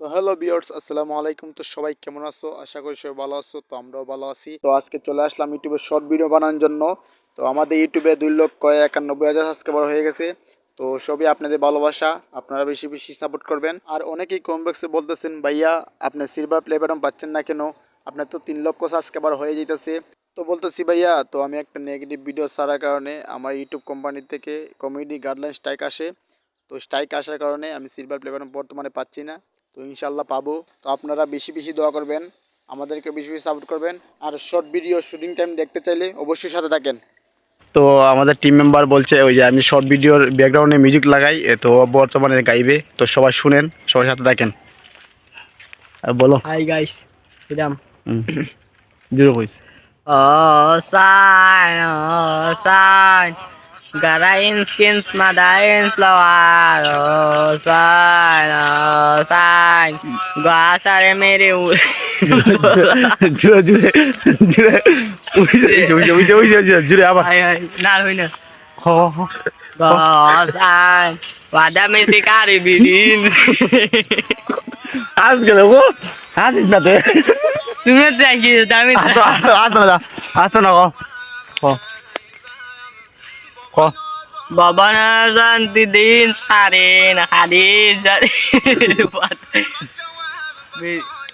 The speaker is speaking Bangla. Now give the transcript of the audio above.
তো হ্যালো বিয়ার্স আসসালামু আলাইকুম। তো সবাই কেমন আছো? আশা করি সবাই ভালো আছো, তো আমরাও ভালো আছি। তো আজকে চলে আসলাম ইউটিউবে শর্ট ভিডিও বানানোর জন্য। তো আমাদের ইউটিউবে দুই লক্ষ একানব্বই হাজার সাবস্ক্রাইবার হয়ে গেছে। তো সবই আপনাদের ভালোবাসা, আপনারা বেশি বেশি সাপোর্ট করবেন। আর অনেকেই কম বক্সে বলতেছেন, ভাইয়া, আপনি সিলভার প্লে বাটন পাচ্ছেন না কেন? আপনার তো তিন লক্ষ সাবস্ক্রাইবার হয়ে যেতেছে তো বলতেছি, ভাইয়া, তো আমি একটা নেগেটিভ ভিডিও ছাড়ার কারণে আমার ইউটিউব কোম্পানি থেকে কমিউনিটি গাইডলাইন স্ট্রাইক আসে। তো স্ট্রাইক আসার কারণে আমি সিলভার প্লে বাটন বর্তমানে পাচ্ছি না। তো ইনশাল্লাহ পাবো। তো আপনারা বেশি বেশি দোয়া করবেন আমাদেরকে বেশি বেশি সাপোর্ট করবেন। আর শর্ট ভিডিও শুটিং টাইম দেখতে চাইলে অবশ্যই সাথে থাকেন। তো আমাদের টিম মেম্বার বলছে ওই যে আমি শর্ট ভিডিওর ব্যাকগ্রাউন্ডে মিউজিক লাগাই তো বর্তমানে গাইবে। তো সবাই শুনেন সবার সাথে থাকেন। আর বলো। Hi guys, Sidam. জিরো কইস। ও sign, oh, sign. Gotta in skins, mother in flower. Oh, sign, oh, sign. Guasare mere জুড়ে জুড়ে জুড়ে উইছে উইছে উইছে উইছে উইছে উইছে জুড়ে আবার Ay, ay, na hoy na. হ হ Oh, sign. Wada me si karibidin. আজ গেল গো আসিস না তো তুমি দেখি আমি আসতো আসতো আসতো না আসতো না কো ক ক বাবা না জানতি দিন সারে না খালি সারে